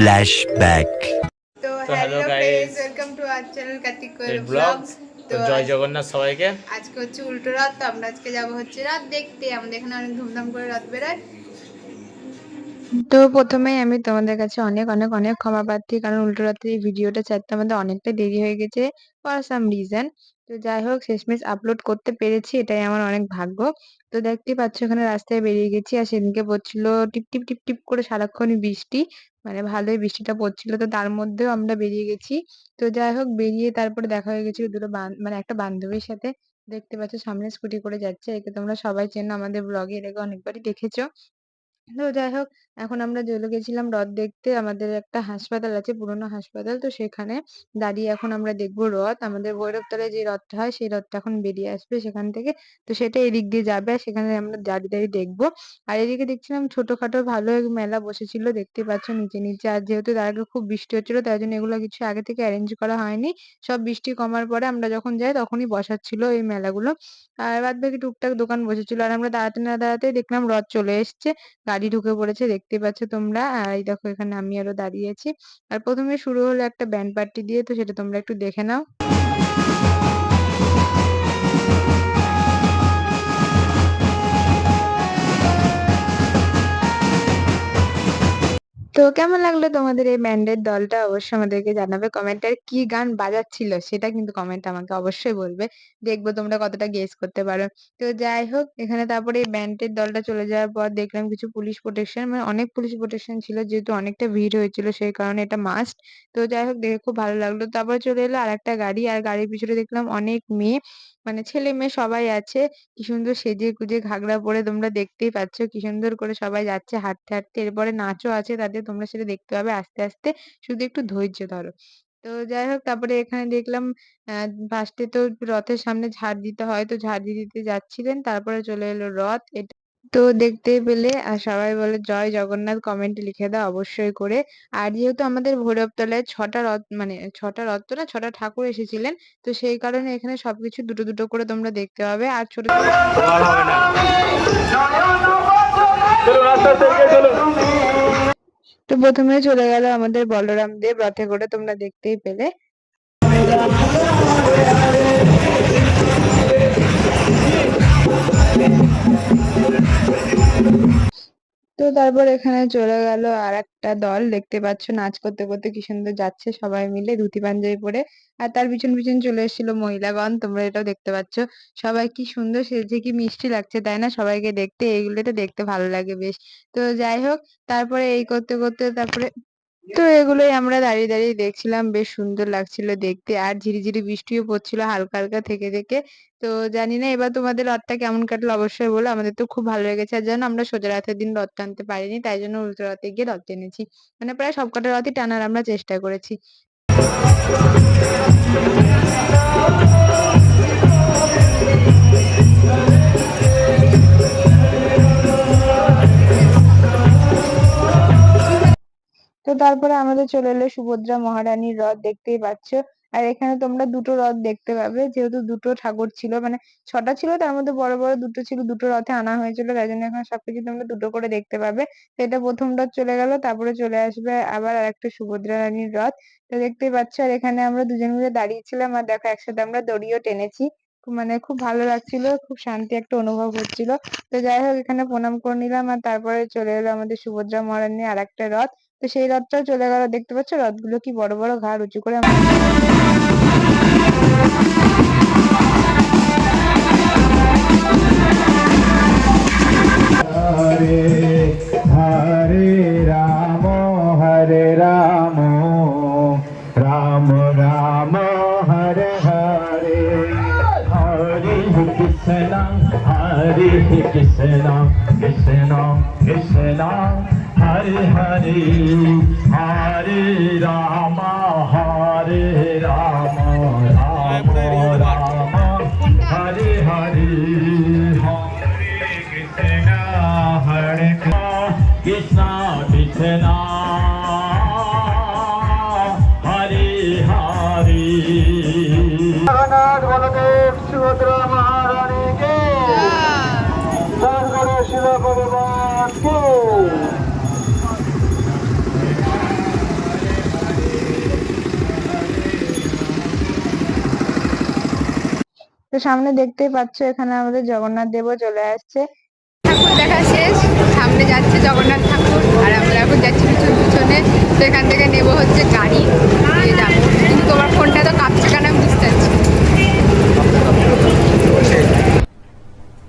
Flashback. তো hello guys welcome to our channel Kartik Koel vlog তো তো জয় জগন্নাথ সবাইকে। আজকে হচ্ছে উল্টো রাত তো আমরা আজকে যাব হচ্ছে রাত দেখতে। আমাদের এখানে অনেক ধুমধাম করে রাত বেরোয় তো প্রথমেই আমি তোমাদের কাছে অনেক অনেক অনেক ক্ষমা প্রার্থী, কারণ উল্টো রাতে এই ভিডিওটা ছাড়তে আমাদের অনেকটা দেরি হয়ে গেছে ফর সাম রিজন তো যাই হোক, শেষমেশ আপলোড করতে পেরেছি, এটাই আমার অনেক ভাগ্য। তো দেখতেই পাচ্ছ, এখানে রাস্তায় বেরিয়ে গেছি, আর সেদিনকে পড়ছিল টিপ টিপ টিপ টিপ করে সারাক্ষণই বৃষ্টি মানে ভালোই বৃষ্টিটা পড়ছিল। তো তার মধ্যেও আমরা বেরিয়ে গেছি। তো যাই হোক, বেরিয়ে তারপরে দেখা হয়ে গেছিল দুটো মানে একটা বান্ধবীর সাথে। দেখতে পাচ্ছ, সামনে স্কুটি করে যাচ্ছে, একে তোমরা সবাই চেনো, আমাদের ব্লগে এর আগে অনেকবারই দেখেছ। তো যাই হোক এখন আমরা চলে গেছিলাম রথ দেখতে, আমাদের একটা হাসপাতাল আছে, পুরোনো হাসপাতাল। তো সেখানে দাঁড়িয়ে এখন আমরা দেখব রথ আমাদের ভৈরবতলায় যে রথটা হয়, সেই রথটা এখন বেরিয়ে আসবে সেখান থেকে। তো সেটা এদিক দিয়ে যাবে সেখানে আমরা দাঁড়িয়ে দাঁড়িয়ে দেখব। আর এদিকে দেখছিলাম ছোটখাটো ভালো মেলা বসেছিল, দেখতে পাচ্ছ নিচে নিচে। আর যেহেতু তার আগে খুব বৃষ্টি হচ্ছিল, তাই জন্য এগুলো কিছু আগে থেকে অ্যারেঞ্জ করা হয়নি। সব বৃষ্টি কমার পরে আমরা যখন যাই তখনই বসাচ্ছিল এই মেলাগুলো। আর বাদ বাকি টুকটাক দোকান বসেছিল। আর আমরা দাঁড়াতে না দাঁড়াতেই দেখলাম রথ চলে এসছে। গাড়ি ঢুকে পড়েছে দেখতেই পাচ্ছ তোমরা। আর এই দেখো এখানে আমি আরও দাঁড়িয়ে আছি। আর প্রথমে শুরু হলো একটা ব্যান্ড পার্টি দিয়ে, তো সেটা তোমরা একটু দেখে নাও। তো কেমন লাগল তোমাদের এই ব্যান্ডের দলটা? অবশ্যই আমাদেরকে জানাবে। কমেন্টে আর কি গান বাজাচ্ছিল সেটা কিন্তু কমেন্টে আমাকে অবশ্যই বলবে। দেখব তোমরা কতটা গেস করতে পারো। তো যাই হোক, এখানে তারপরে এই ব্যান্ডের দলটা চলে যাওয়ার পর দেখলাম কিছু পুলিশ প্রোটেকশন মানে অনেক পুলিশ প্রোটেকশন ছিল, যেহেতু অনেকটা ভিড় হয়েছিল সেই কারণে এটা মাস্ট তো যাই হোক, দেখে খুব ভালো লাগল। তারপর চলে এলো আর একটা গাড়ি, আর গাড়ির পিছনে দেখলাম অনেক মেয়ে। মানে ছেলে মেয়ে সবাই আছে। কি সুন্দর সেজে গুজে ঘাগরা পরে তোমরা দেখতেই পাচ্ছ, কি সুন্দর করে সবাই যাচ্ছে হাঁটতে হাঁটতে। এরপরে নাচও আছে তাদের তোমরা সেটা দেখতে পাবে আস্তে আস্তে। শুধু একটু ধৈর্য ধরো। তো যাই হোক, তারপরে এখানে দেখলাম আহ ফার্স্টে তো রথের সামনে ঝাড় দিতে হয়। তো ঝাড় দিয়ে দিতে যাচ্ছিলেন, তারপরে চলে এলো রথ। এটা তো দেখতে পেলে আর সবাই বলে জয় জগন্নাথ কমেন্টে লিখে দাও অবশ্যই করে। আর যেহেতু আমাদের ভৈরবতলায় ছটা রথ মানে ছটা রথ তো না ছটা ঠাকুর এসেছিলেন তো সেই কারণে এখানে সবকিছু দুটো দুটো করে তোমরা দেখতে পাবে। আর ছোট তো প্রথমে চলে গেল আমাদের বলরাম দেব রথে করে তোমরা দেখতেই পেলে। তো তারপর এখানে চলে গেল আর একটা দল। দেখতে পাচ্ছ নাচ করতে করতে কি সুন্দর যাচ্ছে সবাই মিলে ধুতি পাঞ্জাবি পরে। আর তার পিছন পিছন চলে এসেছিল মহিলাগণ, তোমরা এটাও দেখতে পাচ্ছ। সবাই কি সুন্দর সেজে কি মিষ্টি লাগছে, তাই না? সবাইকে দেখতে এইগুলো তো দেখতে ভালো লাগে বেশ। তো যাই হোক, তারপরে এই করতে করতে তারপরে তো এগুলোই আমরা দাঁড়িয়ে দাঁড়িয়ে দেখছিলাম, বেশ সুন্দর লাগছিল দেখতে। আর ঝিরিঝিরি বৃষ্টিও পড়ছিল হালকা হালকা থেকে থেকে। তো জানি না, এবার তোমাদের রথটা কেমন কাটলো অবশ্যই বলো। আমাদের তো খুব ভালো লেগেছে। আর জানো, আমরা সোজা রাতের দিন রথ টানতে পারিনি, তাই জন্য উল্টো রথে গিয়ে রথ টেনেছি। মানে প্রায় সবকটা রথই টানার আমরা চেষ্টা করেছি। তো তারপরে আমাদের চলে এলো সুভদ্রা মহারানীর রথ, দেখতেই পাচ্ছ। আর এখানে তোমরা দুটো রথ দেখতে পাবে, যেহেতু দুটো ঠাকুর ছিল মানে ছটা ছিল, তার মধ্যে বড় বড় দুটো ছিল, দুটো রথে আনা হয়েছিল, তাই জন্য এখানে সবকিছু তোমরা দুটো করে দেখতে পাবে। এটা প্রথম রথ চলে গেল, তারপরে চলে আসবে আবার আরেকটা সুভদ্রা রানীর রথ। তো দেখতেই পাচ্ছ, আর এখানে আমরা দুজন মিলে দাঁড়িয়েছিলাম, আর দেখো একসাথে আমরা দড়িও টেনেছি। মানে খুব ভালো লাগছিল, খুব শান্তি একটা অনুভব হচ্ছিল। তো যাই হোক, এখানে প্রণাম করে নিলাম, আর তারপরে চলে এলো আমাদের সুভদ্রা মহারানীর আর একটা রথ। তো সেই রথটাও চলে গেল। দেখতে পাচ্ছি? রথগুলো কি বড় বড় ঘাড় উঁচু করে Krishna Krishna Hare Hare Hare Rama Hare Rama Rama Rama Hare Hare Hare Krishna, Hare Krishna, Krishna Krishna, Hare Hare. Jagannath Baladev Subhadra মহারানীকে সদ্গুরু শিল ভগবানকে তো সামনে দেখতেই পাচ্ছ এখানে আমাদের জগন্নাথ দেবও চলে আসছে। ঠাকুর দেখা শেষ সামনে যাচ্ছে জগন্নাথ ঠাকুর আর আমরা এখন যাচ্ছি পিছন পিছনে। তো এখান থেকে নেব হচ্ছে গাড়ি। কিন্তু তোমার ফোনটা তো কাঁপছে কেন আমি বুঝতে পারছি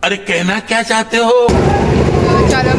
আরে কেনা কে চাতে হো? চলো।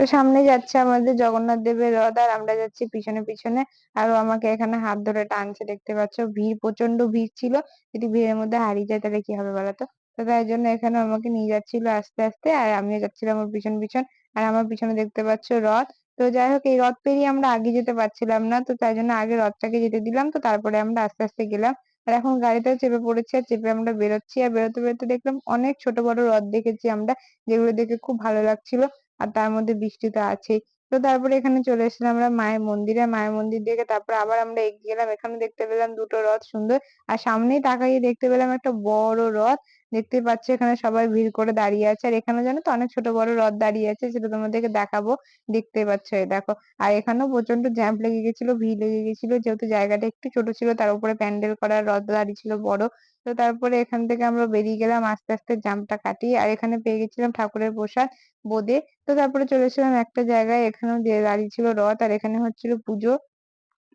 তো সামনে যাচ্ছে আমাদের জগন্নাথ দেবের রথ, আর আমরা যাচ্ছি পিছনে পিছনে। আর আমাকে এখানে হাত ধরে টানছে, দেখতে পাচ্ছ? ভিড় প্রচণ্ড ভিড় ছিল। যদি ভিড়ের মধ্যে হারিয়ে যায়, তাহলে কি হবে বলো তো? তাই জন্য এখানে আমাকে নিয়ে যাচ্ছিল আস্তে আস্তে, আর আমিও যাচ্ছিলাম ওর পিছন পিছন। আর আমার পিছনে দেখতে পাচ্ছ রথ। তো যাই হোক, এই রথ পেরিয়ে আমরা আগে যেতে পারছিলাম না, তো তাই জন্য আগে রথটাকে যেতে দিলাম। তো তারপরে আমরা আস্তে আস্তে গেলাম। আর এখন গাড়িতেও চেপে পড়েছি, আর চেপে আমরা বেরোচ্ছি। আর বেরোতে বেরোতে দেখলাম অনেক ছোট বড় রথ দেখেছি আমরা, যেগুলো দেখে খুব ভালো লাগছিল। আর তার মধ্যে বৃষ্টি তো আছেই। তো তারপরে এখানে চলে এসেছিলাম আমরা মায়ের মন্দিরে। মায়ের মন্দির দেখে তারপরে আবার আমরা এগিয়ে গেলাম। এখানে দেখতে পেলাম দুটো রথ সুন্দর। আর সামনেই তাকাইয়ে দেখতে পেলাম একটা বড় রথ। দেখতে পাচ্ছ, এখানে সবাই ভিড় করে দাঁড়িয়ে আছে। আর এখানে জানো তো, অনেক ছোট বড় রথ দাঁড়িয়ে আছে, সেটা তোমাদেরকে দেখাবো। দেখতে পাচ্ছ, এই দেখো। আর এখানেও প্রচণ্ড জ্যাম লেগে গেছিল, ভিড় লেগে গেছিল। যেহেতু জায়গাটা একটু ছোট ছিল, তার উপরে প্যান্ডেল করা রথ দাঁড়িয়ে ছিল বড়। তো তারপরে এখান থেকে আমরা বেরিয়ে গেলাম, আস্তে আস্তে জ্যামটা কাটিয়ে। আর এখানে পেয়ে গেছিলাম ঠাকুরের প্রসাদ, বোঁদে। তো তারপরে চলে এসেছিলাম একটা জায়গায়, এখানেও দাঁড়িয়ে ছিল রথ। আর এখানে হচ্ছিল পুজো।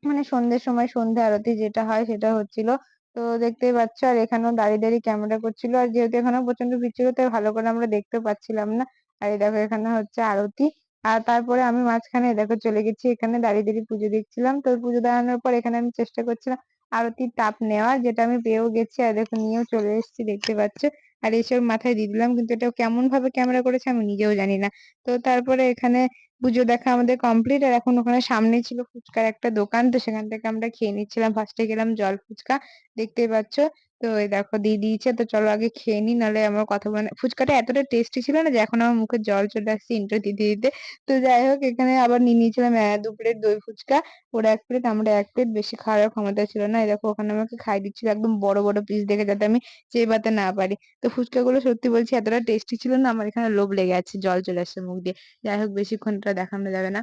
মানে সন্ধ্যের সময় সন্ধ্যা আরতি যেটা হয়, সেটা হচ্ছিল তো দেখতেই পাচ্ছ, আর এখানেও দাঁড়িয়ে দাঁড়িয়ে ক্যামেরা করছিল। আর যেহেতু এখানেও প্রচণ্ড ভিড় ছিল, তাই ভালো করে আমরা দেখতে পাচ্ছিলাম না। আর এই দেখো এখানে হচ্ছে আরতি। আর তারপরে আমি মাঝখানে দেখো চলে গেছি, এখানে দাঁড়িয়ে দাঁড়িয়ে পুজো দেখছিলাম। তো পুজো দাঁড়ানোর পর এখানে আমি চেষ্টা করছিলাম আরতির তাপ নেওয়ার, যেটা আমি পেয়েও গেছি। আর দেখো নিয়েও চলে এসেছি, দেখতে পাচ্ছ। আর এসব মাথায় দিয়ে দিলাম। কিন্তু এটা কেমন ভাবে ক্যামেরা করেছে আমি নিজেও জানি না। তো তারপরে এখানে পুজো দেখা আমাদের কমপ্লিট আর এখন ওখানে সামনে ছিল ফুচকার একটা দোকান। তো সেখান থেকে আমরা খেয়ে নিচ্ছিলাম। ফার্স্টে গেলাম জল ফুচকা। দেখতেই পাচ্ছ তো এই দেখো দিয়ে দিয়েছে, তো চলো আগে খেয়ে নি নাহলে আমার কথা বলে ফুচকাটা এতটা টেস্টি ছিল না যে এখন আমার মুখে জল চলে আসছে ইন্টার দিতে দিতে। তো যাই হোক, এখানে আবার নিয়ে নিয়েছিলাম দু প্লেট দই ফুচকা, ওরা এক প্লেট আমরা এক প্লেট বেশি খাওয়ার ক্ষমতা ছিল না। এই দেখো, ওখানে আমাকে খাই দিচ্ছিল একদম বড় বড় পিস দেখে যাতে আমি চেবাতে না পারি। তো ফুচকাগুলো সত্যি বলছি এতটা টেস্টি ছিল না, আমার এখানে লোভ লেগে আছে, জল চলে আসছে মুখ দিয়ে। যাই হোক, বেশিক্ষণ এটা দেখানো যাবে না।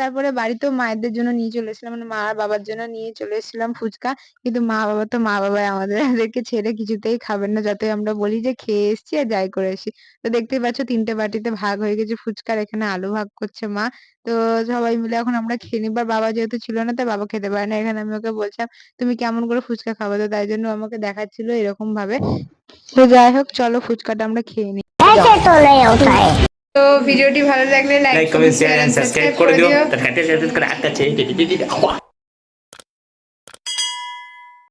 তারপরে বাড়িতেও মায়েদের জন্য নিয়ে চলে এসেছিলাম। মানে মা আর বাবার জন্য নিয়ে চলে এসেছিলাম ফুচকা। কিন্তু মা বাবা তো মা বাবা আমাদের আমাদেরকে ছেড়ে কিছুতেই খাবেন না। যতই আমরা বলি যে খেয়ে এসেছি আর যাই করে এসেছি তো দেখতেই পাচ্ছ তিনটে বাটিতে ভাগ হয়ে গেছে ফুচকার। এখানে আলু ভাগ করছে মা। তো সবাই মিলে এখন আমরা খেয়ে নিবার বাবা যেহেতু ছিল না, তাই বাবা খেতে পারে না। এখানে আমি ওকে বলছিলাম, তুমি কেমন করে ফুচকা খাবে? তো তাই জন্য আমাকে দেখাচ্ছিল এরকম ভাবে তো যাই হোক, চলো ফুচকাটা আমরা খেয়ে নিই তো ভিডিওটি ভালো লাগলে like comment share and subscribe করে দিও। তো কাছে সাবস্ক্রাইব করে চেয়ে